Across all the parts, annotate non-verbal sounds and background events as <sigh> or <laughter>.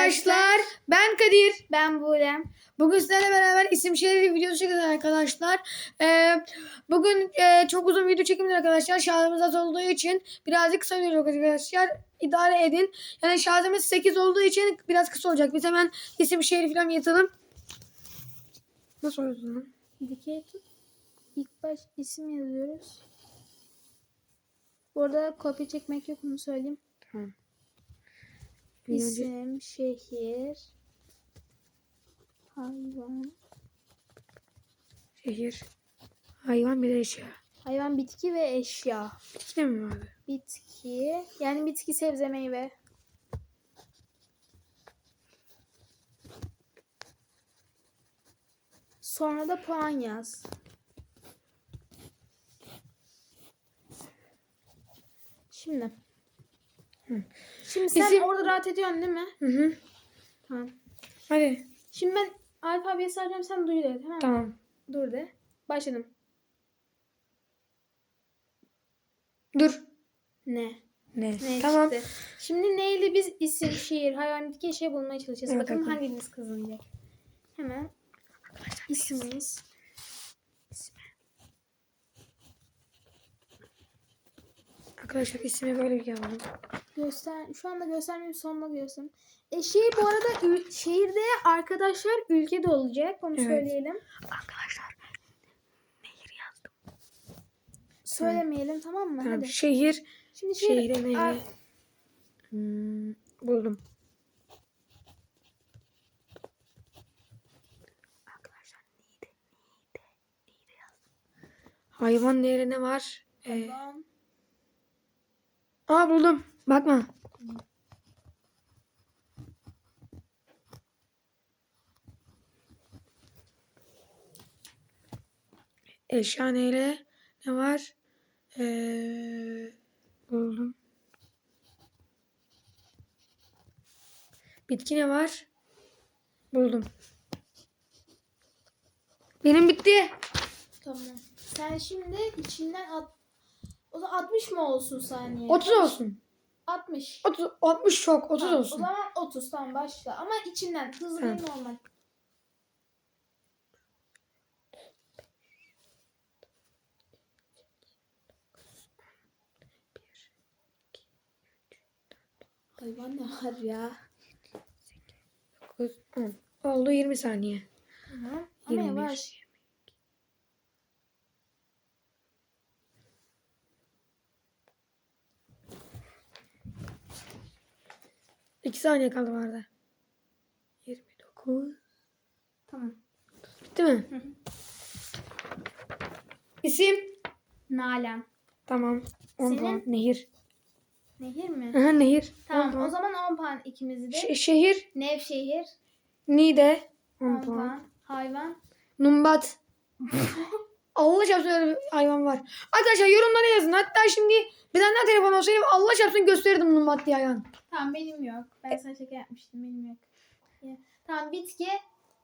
arkadaşlar. Ben Kadir. Ben Bulem. Bugün sizlerle beraber isim şehri videosu çekeceğiz arkadaşlar. Ee, bugün e, çok uzun video çekimler arkadaşlar. Şarjımız az olduğu için birazcık kısa video olacak arkadaşlar. İdare edin. Yani şarjımız 8 olduğu için biraz kısa olacak. Biz hemen isim şehri falan yatalım. Nasıl oluyor lan? Dikey tut. İlk baş isim yazıyoruz. Bu arada kopya çekmek yok bunu söyleyeyim. Tamam. İsim, şehir, hayvan, Şehir. Hayvan bir de eşya. hayvan, bitki ve eşya. Bitki de mi vardı? Bitki, yani bitki, sebze, meyve. Sonra da puan yaz. Şimdi. Şimdi sen İsim- orada rahat ediyorsun değil mi? Hı hı. Tamam. Hadi. Şimdi ben alfabeyi sayacağım sen duy de tamam mı? Tamam. Dur de. Başladım. Dur. Ne? Ne? Ne tamam. çıktı? Şimdi neyle biz isim, şehir, hayvan, bitki, eşya bulmaya çalışacağız. Evet, Bakalım bakalım. hangimiz kazanacak. Hemen ismimiz. Arkadaşlar ismi böyle bir yazdım. Göster, şu anda göstermeyeyim sonuna göstereyim. E, şehir bu arada şehirde arkadaşlar ülkede olacak. Onu Evet. söyleyelim. Arkadaşlar nehir yazdım. Söylemeyelim tamam mı? Tamam. Hadi. Şehir. Şimdi şehir, Şehre nehri. Ar- Hmm, buldum. Arkadaşlar neydi? Neydi? Neydi yazdım. Hayvan değeri ne var? Ee, hayvan, aa buldum. Bakma. Eşya neyle? Ne var? Ee, buldum. Bitki ne var? Buldum. Benim bitti. Tamam. Sen şimdi içinden at. O da 60 mı olsun saniye? 30 olsun. 60. 30, 60 çok. 30 Tamam, O olsun. zaman 30 tamam başla. Ama içinden hızlı değil normal. Hayvan ne var ya? 9, 10. Oldu 20 saniye. Tamam. Ama 21. yavaş. İki saniye kaldı vardı. 29. Tamam. Bitti mi? Hı hı. İsim. Nalan. Tamam. 10 Senin? puan. Nehir. Nehir mi? Aha, nehir. 10 Tamam puan. o zaman 10 puan ikimizi de. Ş- şehir. Nevşehir. Niğde. 10 10 puan. puan. Hayvan. Numbat. <laughs> Allah çarpsın hayvan var. Arkadaşlar yorumlara yazın. Hatta şimdi bir tane daha telefon olsaydı Allah çarpsın gösterirdim Numbat diye hayvan. Tamam benim yok. Ben sana şaka yapmıştım benim yok. Tamam bitki.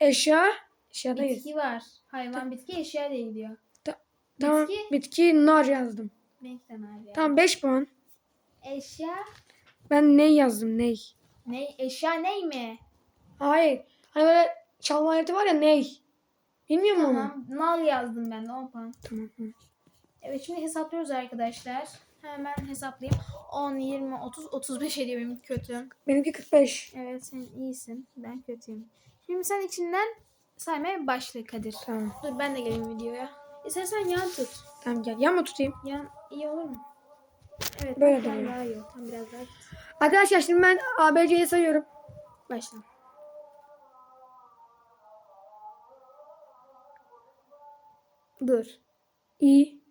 Eşya. Eşyadayız. Bitki var. Hayvan bitki eşya diye gidiyor. Tamam. bitki. Nar yazdım. Var ya. Tamam 5 puan. Eşya. Ben ney yazdım ney. Ne? Eşya ney mi? Hayır. Hani böyle çalma aleti var ya ney. Bilmiyor musun onu? Tamam. Nal yazdım ben de 10 puan. Tamam. Evet şimdi hesaplıyoruz arkadaşlar. Hemen hesaplayayım. 10, 20, 30, 35 ediyor benim kötü. Benimki 45. Evet sen iyisin. Ben kötüyüm. Şimdi sen içinden saymaya başla Kadir. Tamam. Dur ben de geleyim videoya. İstersen yan tut. Tamam gel. Yan mı tutayım? Yan iyi olur mu? Evet. Böyle daha iyi. Tam biraz daha. Arkadaşlar şimdi ben ABC'yi sayıyorum. Başla. Dur. İyi.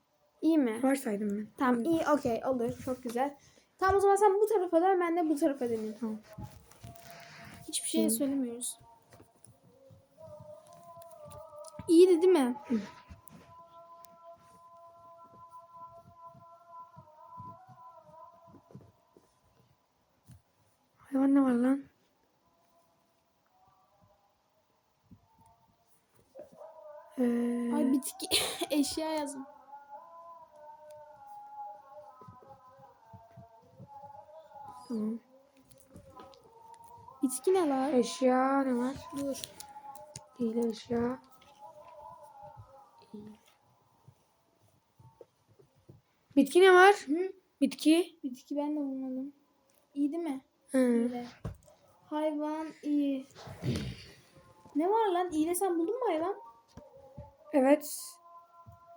İyi mi? Var saydım ben. Tamam iyi okey olur. Çok güzel. Tamam o zaman sen bu tarafa dön ben de bu tarafa döneyim. Tamam. Hiçbir şey söylemiyoruz. İyiydi değil mi? Hayvan ne var lan? Ee, Ay bitki <laughs> eşya yazın. tamam. Bitki ne lan? Eşya ne var? Dur. Değil eşya. Bitki ne var? Hı? Bitki. Bitki ben de bulmadım. İyi değil mi? Hı. Böyle. Hayvan iyi. Ne var lan? İyi de sen buldun mu hayvan? Evet.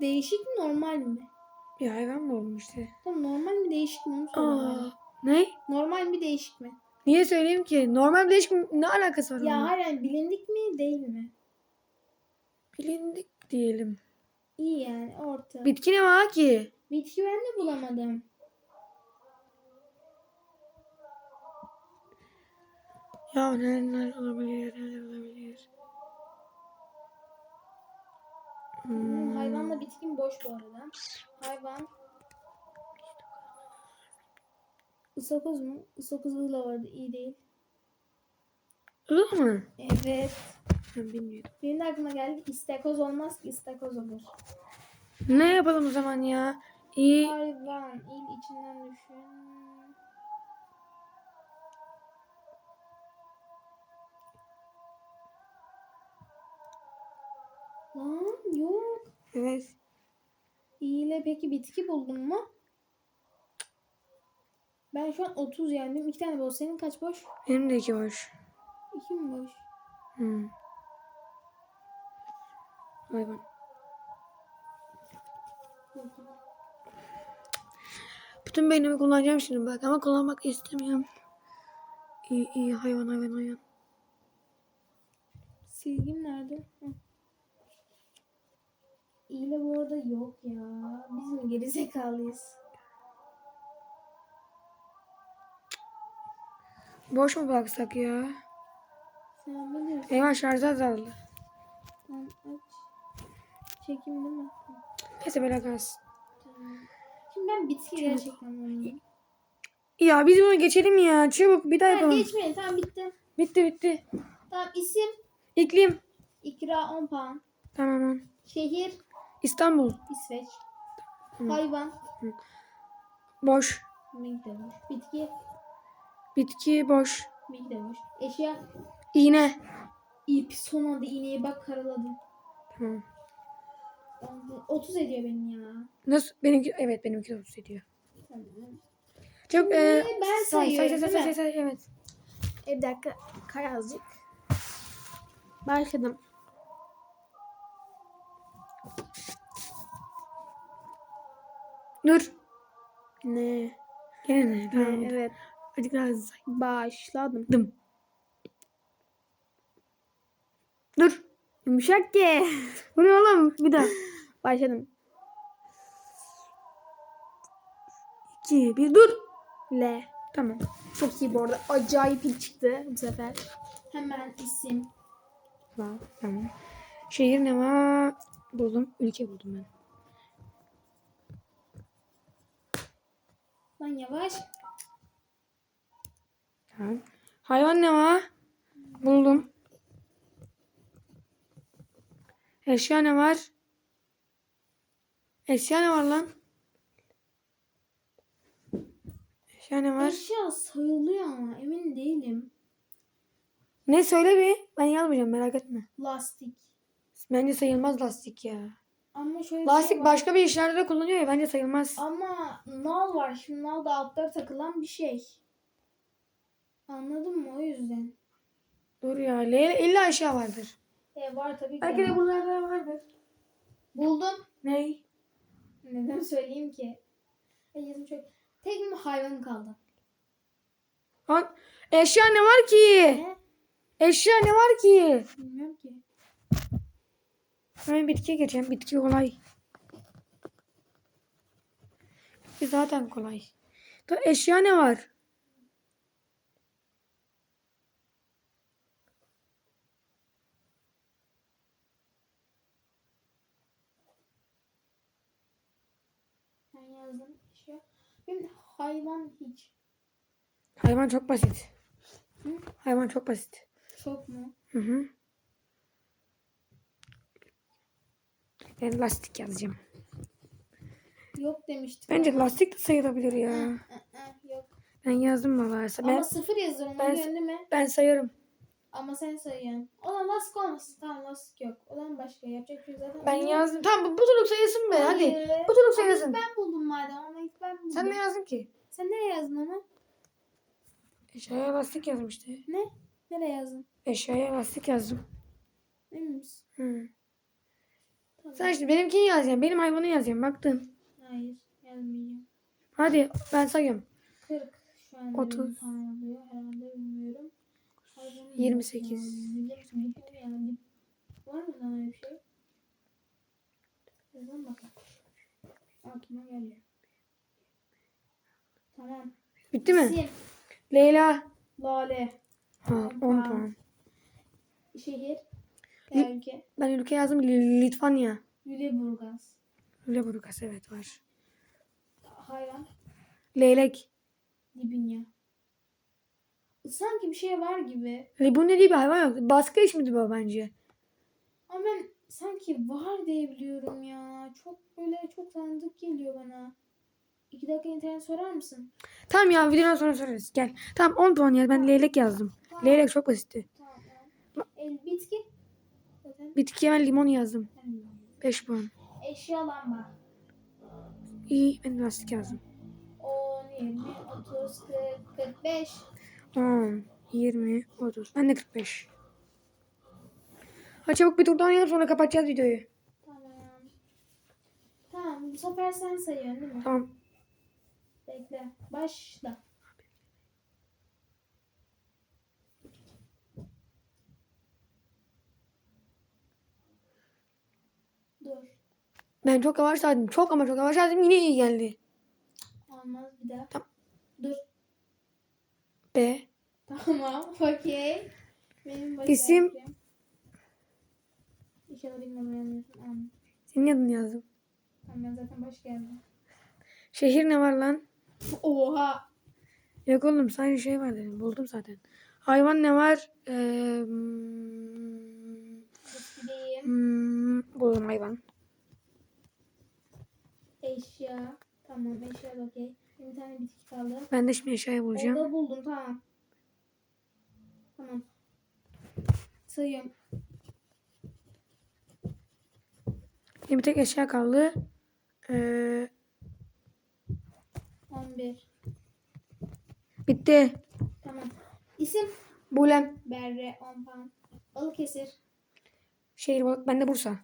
Değişik mi normal mi? Bir hayvan mı olmuş işte? Tamam normal mi değişik mi onu Aa, ne? Normal mi değişik mi? Niye söyleyeyim ki? Normal bir değişik mi? Ne alakası var? Ya onunla? hayır bilindik mi değil mi? Bilindik diyelim. İyi yani orta. Bitki ne var ki? Bitki ben de bulamadım. Ya neler olabilir? Neler olabilir? Hmm, hayvanla bitkin boş bu arada. Hayvan. Isokoz mu? Isokoz ığla vardı. iyi değil. Ilık mı? Evet. Ben bilmiyorum. Benim de aklıma geldi. İstakoz olmaz ki istakoz olur. Ne yapalım o zaman ya? İyi. Hayvan. il içinden düşün. Lan yok. Evet. İyi ile peki bitki buldun mu? Ben şu an 30 yendim. İki tane boş. Senin kaç boş? Benim de iki boş. İki mi boş? Hmm. Hayvan. Bütün beynimi kullanacağım şimdi bak ama kullanmak istemiyorum. İyi iyi hayvan hayvan hayvan. Silgim nerede? Hı. İyile bu arada yok ya. Biz mi gerizekalıyız? Boş mu baksak ya? Sen bilirsin. Eyvah şarjı azaldı. Sen aç. Çekim değil mi? Neyse böyle kalsın. Tamam. Şimdi ben bitki gerçekten bulamıyorum. Ya biz bunu geçelim ya. Çabuk bir daha Ha, yapalım. geçmeyin. Tamam bitti. Bitti bitti. Tamam isim. İklim. İkra 10 puan. Tamam. Şehir. İstanbul. İsveç. Hı. Hayvan. Boş. Bilgi de boş. Bitki. Bitki boş. Bilgi de boş. Eşya. İğne. İp. Son anda iğneyi bak karaladım. Tamam. 30 ediyor benim ya. Nasıl? Benimki evet benimki de 30 ediyor. Tamam. Çok e, ben say say sayıyorum, say say mi? say evet. E, bir dakika. Kay azıcık. Başladım. Dur. Ne? Gene ne? Tamam. Ne? Evet. Hadi say. Başladım. Dım. Dur. Yumuşak ki. Bu ne oğlum? Bir daha. <laughs> Başladım. İki, bir, dur. L. Tamam. Çok iyi bu arada. Acayip il çıktı bu sefer. Hemen isim. Tamam. Tamam. Şehir ne var? Buldum. Ülke buldum ben. Lan yavaş. Tamam. Hayvan ne var? Buldum. Eşya ne var? Eşya ne var lan? Eşya ne var? Eşya sayılıyor ama emin değilim. Ne söyle bir. Ben yazmayacağım merak etme. Lastik. Bence sayılmaz lastik ya. Ama şöyle bir Lastik şey var. başka bir işlerde de kullanıyor ya bence sayılmaz. Ama nal var. Şimdi nal da altlara takılan bir şey. Anladın mı? O yüzden. Dur ya. Leyla illa eşya vardır. E var tabii ki. Belki de bunlarda vardır. Buldum. Ney? Neden söyleyeyim ki? E, yazım çok. Tek mi hayvan kaldı? Lan eşya ne var ki? Ne? Eşya ne var ki? Bilmiyorum ki. Ben bitkiye geçeceğim. Bitki kolay. Bitki zaten kolay. Da eşya ne var? Ben yazdım. Eşya. Benim hayvan hiç. Hayvan çok basit. Hı? Hayvan çok basit. Çok mu? Hı hı. Ben lastik yazacağım. Yok demiştim. Bence lastik de sayılabilir ya. Hı, hı, hı, Yok. Ben yazdım valla. Ben, Ama sıfır yazıyor onu ben- ben, mi? ben sayarım. Ama sen sayıyorsun. O zaman lastik olmasın. Tamam lastik yok. O zaman başka yapacak bir şey zaten. Ben yok. yazdım. Tamam bu, bu turluk sayılsın be hadi. Hayır. Bu turluk Ama sayılsın. ilk Ben buldum madem ama ilk ben buldum. Sen ne yazdın ki? Sen nereye yazdın onu? Eşyaya lastik yazdım işte. Ne? Nereye yazdın? Eşyaya lastik yazdım. Emin misin? Hı. Sen işte benimkini yazacaksın. Benim hayvanı yazacaksın. Baktın. Hayır yazmayacağım. Hadi ben sayıyorum. 40 şu an 30. 30. tane oluyor herhalde bilmiyorum. Hayvanı 28. yazdım. Yani. Var mı lan öyle bir şey? Yazalım bakalım. Aklıma geliyor. Tamam. Bitti mi? İsim, Leyla. Lale, Ha 10 Tamam. puan. şehir, ülke, Ben ülke yazdım. Li- Litvanya. Lüleburgaz, Lüleburgaz evet var. hayvan, Leylek. Libinya. Sanki bir şey var gibi. Li- Bu ne diye bir hayvan yok. Baskı iş miydi bu bence? Ama ben sanki var diye biliyorum ya. Çok böyle çok tanıdık geliyor bana. İki dakika internet sorar mısın? Tamam ya videodan sonra sorarız. Gel. Tamam 10 puan yaz. Ben leylek yazdım. Tamam. Leylek çok basitti. Tamam. tamam. El, bitki. Bitkiye ben limon yazdım. Hmm. 5 puan. Eşya lamba. İyi ben lastik yazdım. 10, 20, 30, 40, 45. 10, 20, 30. Ben de 45. Ha çabuk bir turdan yap sonra kapatacağız videoyu. Tamam. Tamam bu sefer sen sayıyorsun değil mi? Tamam. Bekle. Başla. Dur. Ben çok yavaş saydım. Çok ama çok yavaş saydım. Yine iyi geldi. Olmaz bir daha. Tamam. Dur. B. Tamam. <laughs> Okey. Benim İsim? İnşallah bilmem. Senin adını yazdım. Tamam ben zaten baş geldim. Şehir ne var lan? Oha. Yok oğlum sadece şey var dedim. Buldum zaten. Hayvan ne var? Ee, hmm, hmm, buldum hayvan. Eşya. Tamam eşya okey. Bir tane bitki kaldı. Ben de şimdi eşyayı bulacağım. Orada buldum tamam. Tamam. Benim bir tek eşya kaldı. Ee, 11. bitti. Tamam. İsim Bulem. Berre 10 puan. Balıkesir. Şehir balık. Ben de Bursa.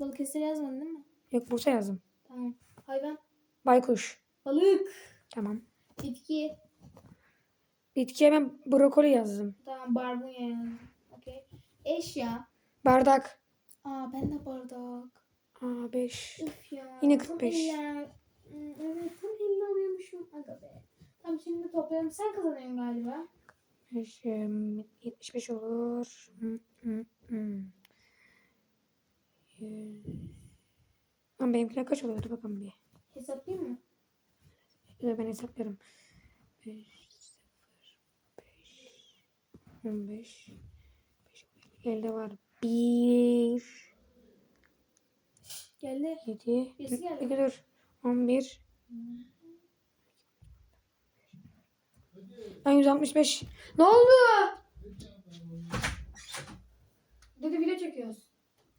Balıkesir yazmadın değil mi? Yok Bursa yazdım. Tamam. Hayvan. Baykuş. Balık. Tamam. Bitki. Bitkiye ben brokoli yazdım. Tamam barbunya yazdım. Okey. Eşya. Bardak. Aa ben de bardak. Aa 5. Üf ya. Yine tam 45. eller. Hmm, Evet tam 50 alıyormuşum. Aga be. Tamam şimdi toplayalım. Sen kazanıyorsun galiba. 5, 75 olur. Hı, hı, hı. Lan benimkiler kaç oluyor? Dur bakalım bir. Hesaplayayım mı? Dur ben hesaplarım. 5, 0, 5, 15, 5, elde var. 1, Geldi. 7, Birisi geldi. bir dur. 11, Ben 165. Ne oldu? Dede video çekiyoruz.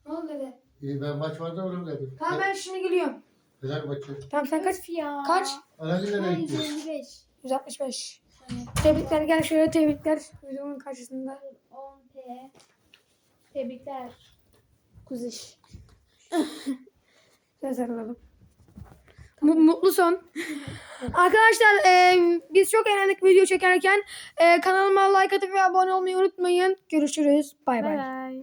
Ne oldu dede? İyi ben maç vardı oğlum dedim. Tamam ben şimdi geliyorum. Fener maçı. Tamam sen kaç? Ya. Kaç? Anacı Ben nereye gidiyor? 155. 165. Evet. Tebrikler gel şöyle tebrikler. Videonun karşısında. 10 P. Tebrikler. Kuziş. <laughs> Sen sarılalım. Mu- mutlu son. <laughs> Arkadaşlar e, biz çok eğlendik video çekerken. E, kanalıma like atıp ve abone olmayı unutmayın. Görüşürüz. Bay bay. bay.